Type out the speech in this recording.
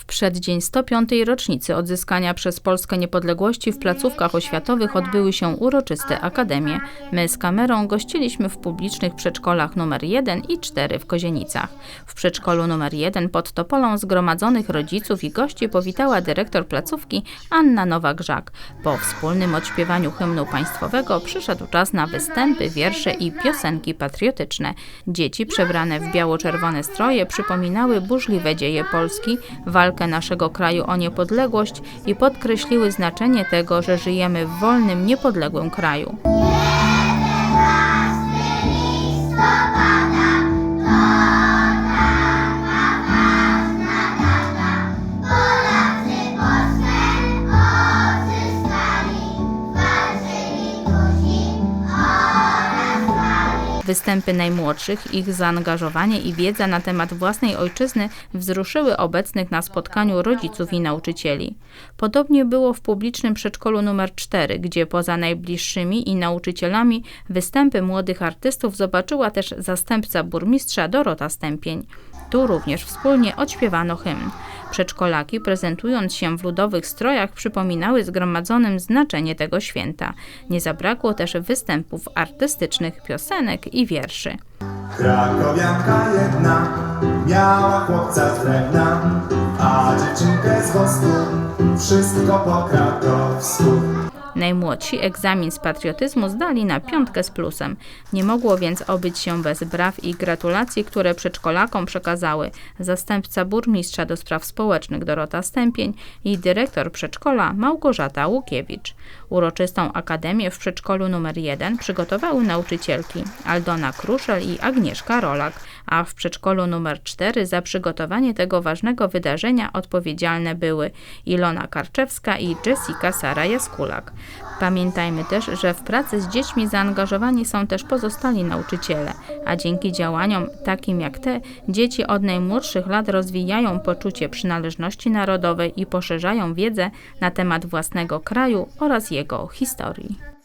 W przeddzień 105. rocznicy odzyskania przez Polskę niepodległości w placówkach oświatowych odbyły się uroczyste akademie. My z kamerą gościliśmy w publicznych przedszkolach numer 1 i 4 w Kozienicach. W przedszkolu numer 1 pod Topolą zgromadzonych rodziców i gości powitała dyrektor placówki Anna Nowak-Żak. Po wspólnym odśpiewaniu hymnu państwowego przyszedł czas na występy, wiersze i piosenki patriotyczne. Dzieci przebrane w biało-czerwone stroje przypominały burzliwe dzieje Polski, naszego kraju o niepodległość i podkreśliły znaczenie tego, że żyjemy w wolnym, niepodległym kraju. Występy najmłodszych, ich zaangażowanie i wiedza na temat własnej ojczyzny wzruszyły obecnych na spotkaniu rodziców i nauczycieli. Podobnie było w publicznym przedszkolu nr 4, gdzie poza najbliższymi i nauczycielami występy młodych artystów zobaczyła też zastępca burmistrza Dorota Stępień. Tu również wspólnie odśpiewano hymn. Przedszkolaki, prezentując się w ludowych strojach, przypominały zgromadzonym znaczenie tego święta. Nie zabrakło też występów artystycznych, piosenek i wierszy. Krakowianka jedna miała chłopca z drewna, a dziewczynkę z wosku, wszystko po krakowsku. Najmłodsi egzamin z patriotyzmu zdali na piątkę z plusem. Nie mogło więc obyć się bez braw i gratulacji, które przedszkolakom przekazały zastępca burmistrza do spraw społecznych Dorota Stępień i dyrektor przedszkola Małgorzata Łukiewicz. Uroczystą akademię w przedszkolu numer 1 przygotowały nauczycielki Aldona Kruszel i Agnieszka Rolak, a w przedszkolu numer 4 za przygotowanie tego ważnego wydarzenia odpowiedzialne były Ilona Karczewska i Jessica Sara Jaskulak. Pamiętajmy też, że w pracy z dziećmi zaangażowani są też pozostali nauczyciele, a dzięki działaniom takim jak te, dzieci od najmłodszych lat rozwijają poczucie przynależności narodowej i poszerzają wiedzę na temat własnego kraju oraz jego historii.